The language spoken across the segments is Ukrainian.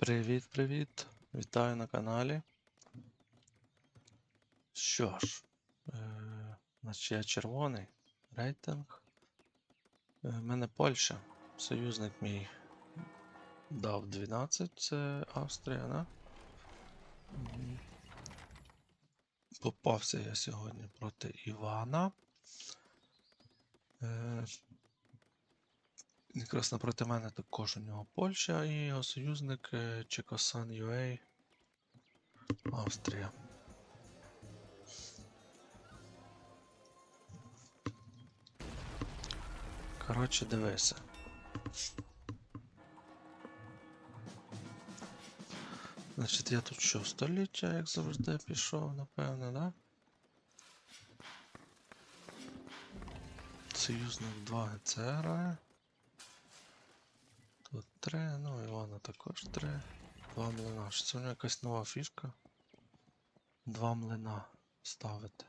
Привіт-привіт! Вітаю на каналі. Що ж, е, значить я червоний рейтинг. Е, мене Польща. Союзник мій дав 12, це Австрія, да? Попався я сьогодні проти Івана. Е, Якраз напроти мене також у нього Польща і його союзник е, Чекосан UA Австрія. Коротше, дивися. Значить, я тут що, століття, як завжди, пішов, напевне, да? Союзник 2 ГЦ грає. Тут 3, ну Івана також 3. Два млина. Що це у нього якась нова фішка? Два млина ставити.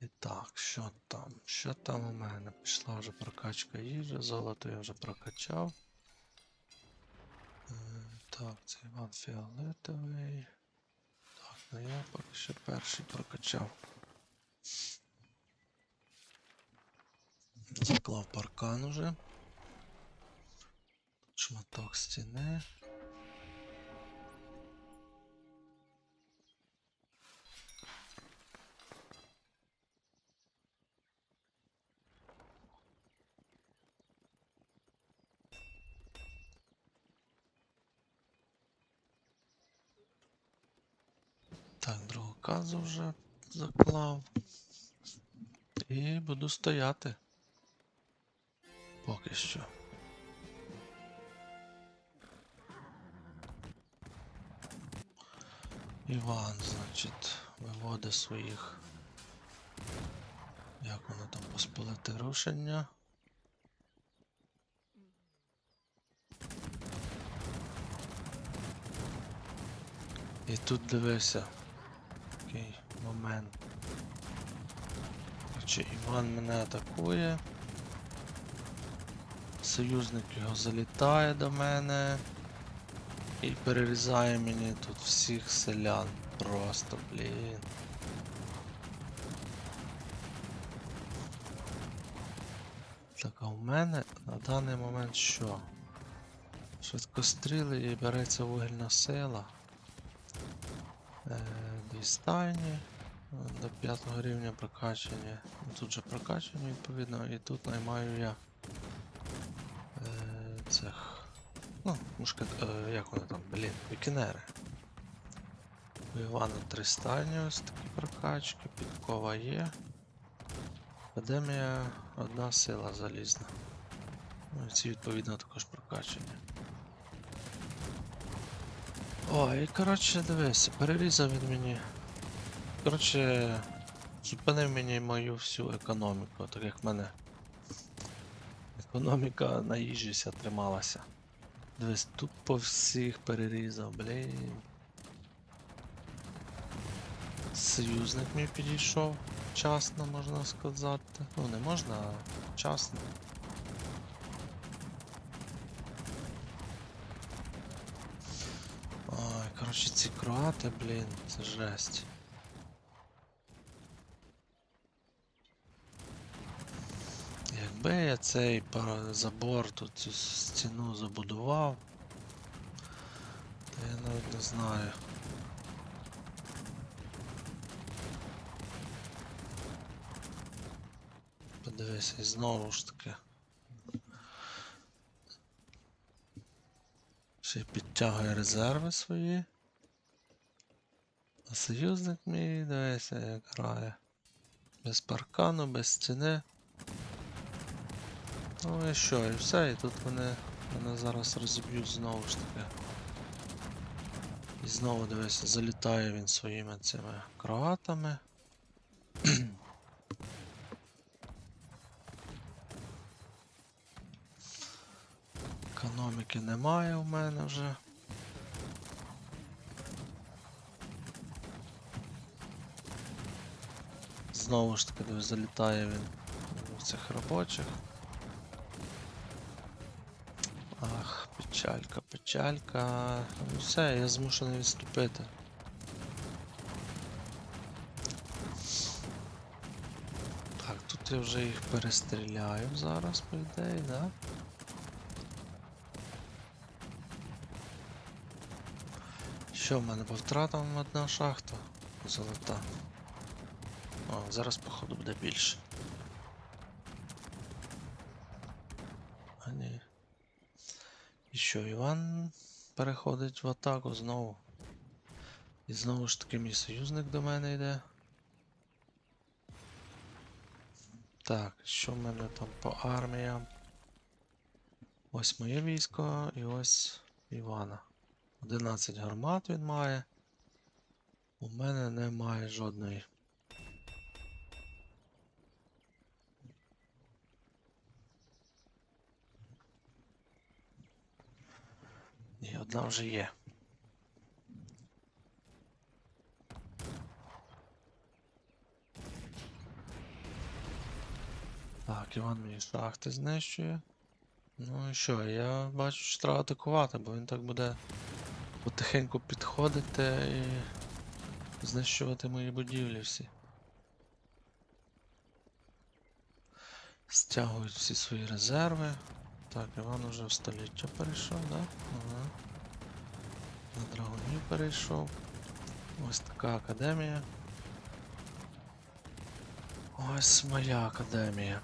І так, що там? Що там у мене? Пішла вже прокачка їжі, золото я вже прокачав. Е, Так, це Іван Фіолетовий. Так, ну я поки що перший прокачав. Заклав паркан уже. Шматок стіни. Так, другу казу вже заклав. І буду стояти. Поки що. Іван, значить, виводить своїх. Як воно там посполити рушення. І тут дивися. Такий момент. Іван мене атакує. Союзник його залітає до мене і перерізає мені тут всіх селян. Просто, блін. Так, а у мене на даний момент що? Швидкостріли і береться вугільна сила. Е, стайні. До п'ятого рівня прокачання. Тут же прокачання відповідно, і тут наймаю я цих. Ну, мушка, е, як вони там, блін, вікінери. У Івана три ось такі прокачки, підкова є. Академія одна сила залізна. Ну і ці відповідно також прокачання. О, і коротше, дивися, перерізав він мені. Коротше, зупинив мені мою всю економіку, так як в мене економіка на їжіся трималася. Дивись, тут по всіх перерізав, блін. Союзник мій підійшов вчасно, можна сказати. Ну, не можна, а вчасно. Ой, коротше, ці кроати, блін, це жесть. Якби я цей забор тут цю стіну забудував, то я навіть не знаю. Подивися, і знову ж таки. Ще підтягує резерви свої. А союзник мій, дивися, як грає. Без паркану, без стіни. Ну і що, і все, і тут вони мене зараз розіб'ють знову ж таки. І знову дивися, залітає він своїми цими кроатами. Економіки немає у мене вже. Знову ж таки, залітає він у цих робочих. Печалька, печалька. Ну все, я змушений відступити. Так, тут я вже їх перестріляю зараз, по ідеї, да? Що в мене по втратам одна шахта золота. О, зараз походу буде більше. А ні. І що, Іван переходить в атаку знову. І знову ж таки мій союзник до мене йде. Так, що в мене там по арміям? Ось моє військо і ось Івана. 11 гармат він має. У мене немає жодної. Ні, одна вже є. Так, Іван мені шахти знищує. Ну і що, я бачу, що треба атакувати, бо він так буде потихеньку підходити і знищувати мої будівлі всі. Стягують всі свої резерви. Так, Іван уже в століття перейшов, да? Ага. На драгунів перейшов. Ось така академія. Ось моя академія.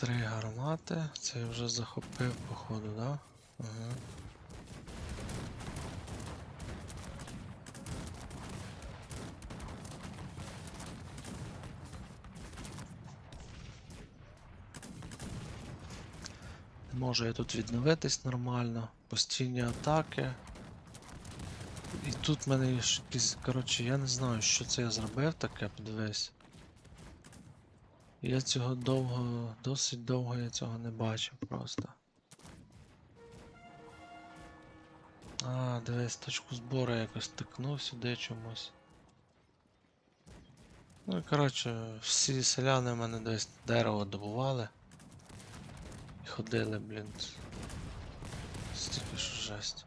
Три гармати. Це я вже захопив, походу, да? Ага. Не можу я тут відновитись нормально. Постійні атаки. І тут в мене є якісь. Коротше, я не знаю, що це я зробив таке, подивись. Я цього довго, досить довго я цього не бачив просто. А, дивись, точку збору якось тикнув сюди чомусь. Ну і коротше, всі селяни в мене десь дерево добували. І ходили, блін. Стільки що жесть.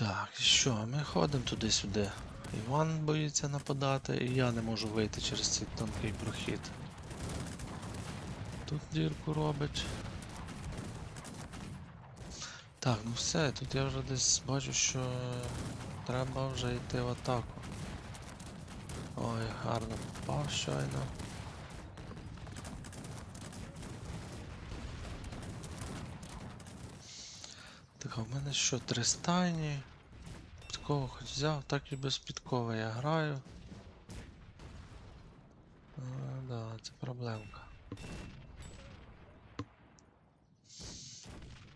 Так, і що, ми ходимо туди-сюди. Іван боїться нападати, і я не можу вийти через цей тонкий прохід. Тут дірку робить. Так, ну все, тут я вже десь бачу, що треба вже йти в атаку. Ой, гарно попав щойно. Так, а в мене що, три стайні? Підкову хоч взяв, так і без підкови я граю. А, да, це проблемка.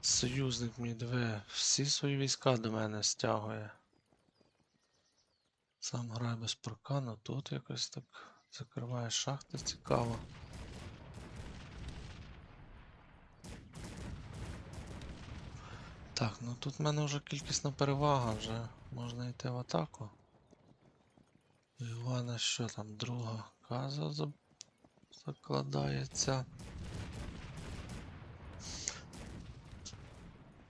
Союзник мій диви, всі свої війська до мене стягує. Сам граю без прокану, тут якось так закриває шахти цікаво. Так, ну тут в мене вже кількісна перевага, вже можна йти в атаку. У Івана що там, друга каза закладається.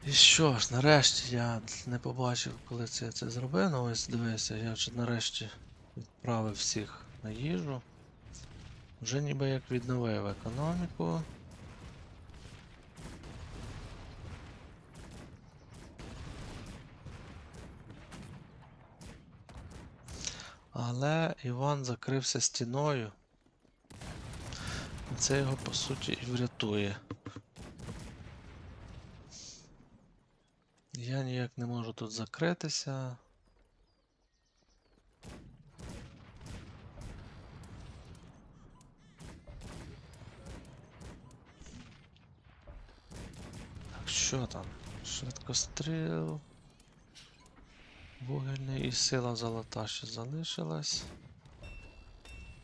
І що ж, нарешті я не побачив, коли це я це зробив. Ну ось дивися, я вже нарешті відправив всіх на їжу. Вже ніби як відновив економіку. Але Іван закрився стіною. Це його по суті і врятує. Я ніяк не можу тут закритися. Так, що там? Швидкостріл. Вугільний і сила золота ще залишилась.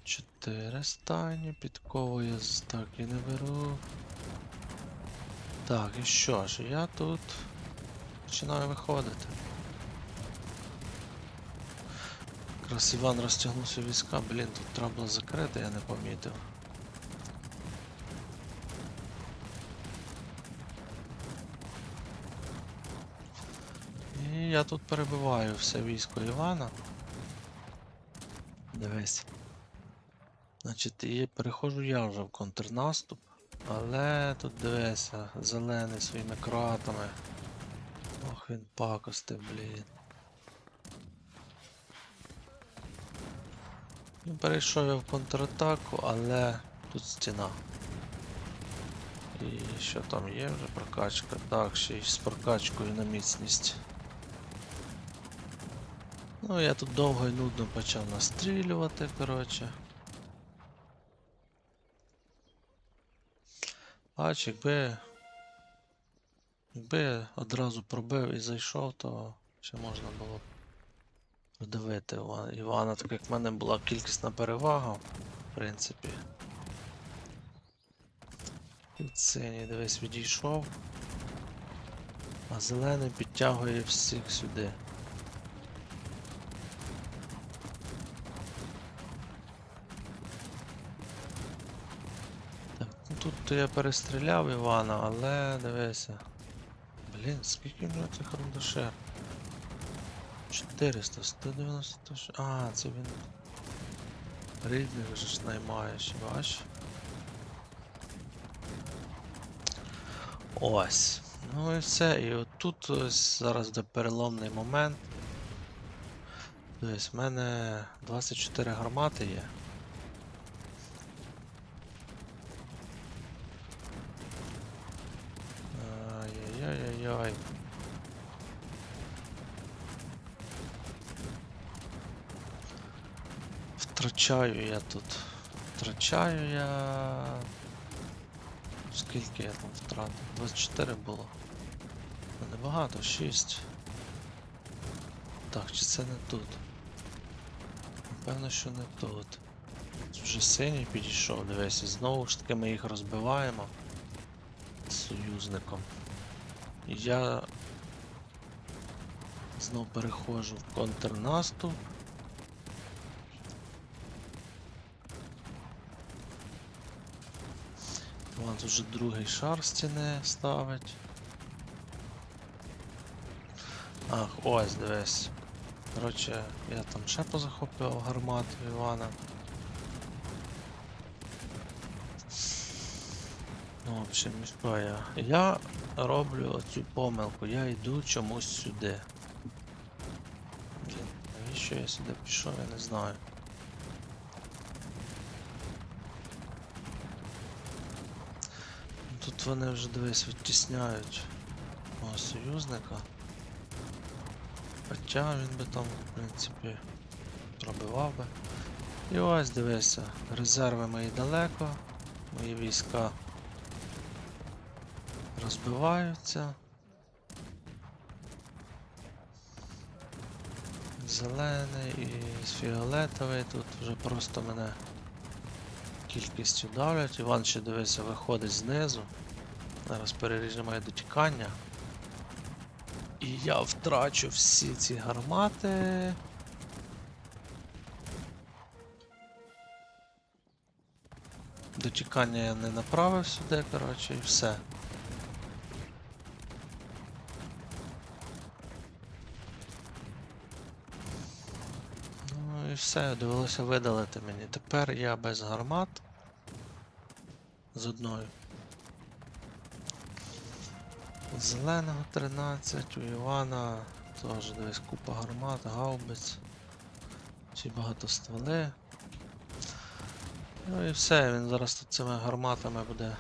Чотири стайні, підкову я так і не беру. Так, і що ж, я тут починаю виходити. Якраз Іван розтягнувся війська, блін, тут треба було закрити, я не помітив. І я тут перебиваю все військо Івана. Дивись. Значить, і переходжу я вже в контрнаступ, але тут дивися, зелений своїми кроатами. Ох, він пакостив, блін. Ну, перейшов я в контратаку, але тут стіна. І що там є вже прокачка? Так, ще й з прокачкою на міцність. Ну, я тут довго і нудно почав настрілювати, коротше. Бач, якби. Якби я одразу пробив і зайшов, то ще можна було б продавити Івана. Так як в мене була кількісна перевага, в принципі. Від синій дивись відійшов. А зелений підтягує всіх сюди. Так, ну тут я перестріляв Івана, але дивися. Блін, скільки в нього цих рундашер? 400, 196. А, це він. Рідних же ж наймає, ще бач. Ось. Ну і все. І отут ось зараз буде переломний момент. Тобто в мене 24 гармати є. Втрачаю я тут. Втрачаю я. Скільки я там втратив? 24 було. Небагато, 6. Так, чи це не тут? Напевно, що не тут. Вже синій підійшов, дивись, і знову ж таки ми їх розбиваємо союзником. І я знов переходжу в контрнаступ. Тут вже другий шар стіни ставить. Ах, ось дивись. Коротше, я там ще позахоплював гармату Івана. Ну, в общем, що я? Я роблю оцю помилку, я йду чомусь сюди. Блін, навіщо я сюди пішов, я не знаю. Тут вони вже дивись відтісняють мого союзника. Хоча він би там, в принципі, пробивав би. І ось дивися, резерви мої далеко, мої війська розбиваються. Зелений і фіолетовий тут вже просто мене кількістю давлять. Іван ще дивися, виходить знизу. Зараз переріже моє дотікання. І я втрачу всі ці гармати. Дотікання я не направив сюди, коротше, і все. Ну і все, довелося видалити мені. Тепер я без гармат. З одною. Зеленого 13, у Івана теж дивись купа гармат, гаубиць. Ці багатостволи. Ну і все, він зараз тут цими гарматами буде.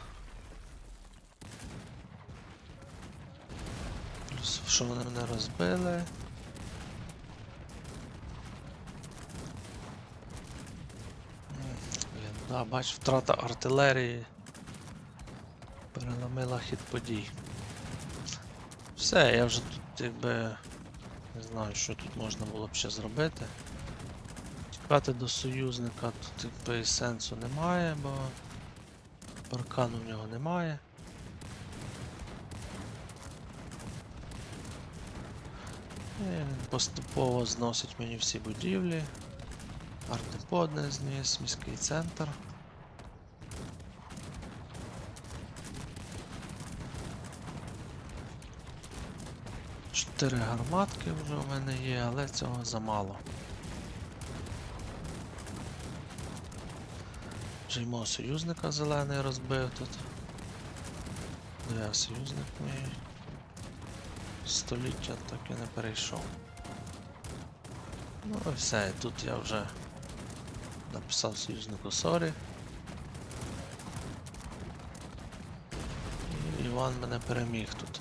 Плюс, що вони мене розбили. Блін, да, бач, втрата артилерії переломила хід подій. Все, я вже тут якби Не знаю, що тут можна було б ще зробити. Тікати до союзника тут якби сенсу немає, бо паркану в нього немає. І він поступово зносить мені всі будівлі. Артепод не зніс, міський центр. Чотири гарматки вже у мене є, але цього замало. Вже й союзника зелений розбив тут. Я союзник мій? Століття так і не перейшов. Ну і все, і тут я вже написав союзнику сорі. І Іван мене переміг тут.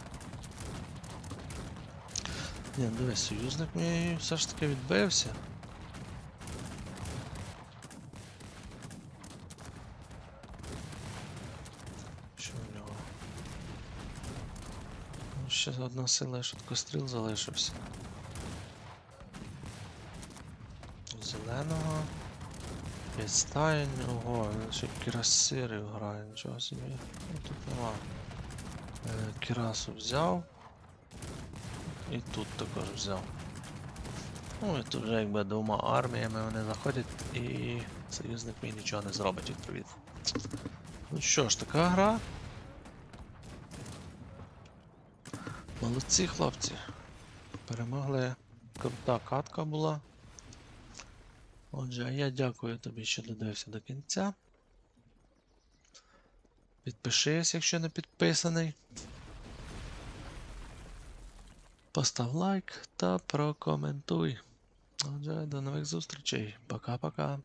Ні, дивись, союзник мій все ж таки відбився. Що в нього? Ну, ще одна сила швидкостріл залишився. Зеленого. Підстань, ого, він ще кірасирів грає, нічого собі. Ну тут нема. Е, Кірасу взяв. І тут також взяв. Ну і тут вже якби двома арміями вони заходять і союзник мій нічого не зробить відповідно. Ну що ж, така гра. Молодці хлопці. Перемогли. Крута катка була. Отже, а я дякую тобі, що додивився до кінця. Підпишись, якщо не підписаний. Постав лайк та прокоментуй. Отже, до нових зустрічей. Пока-пока.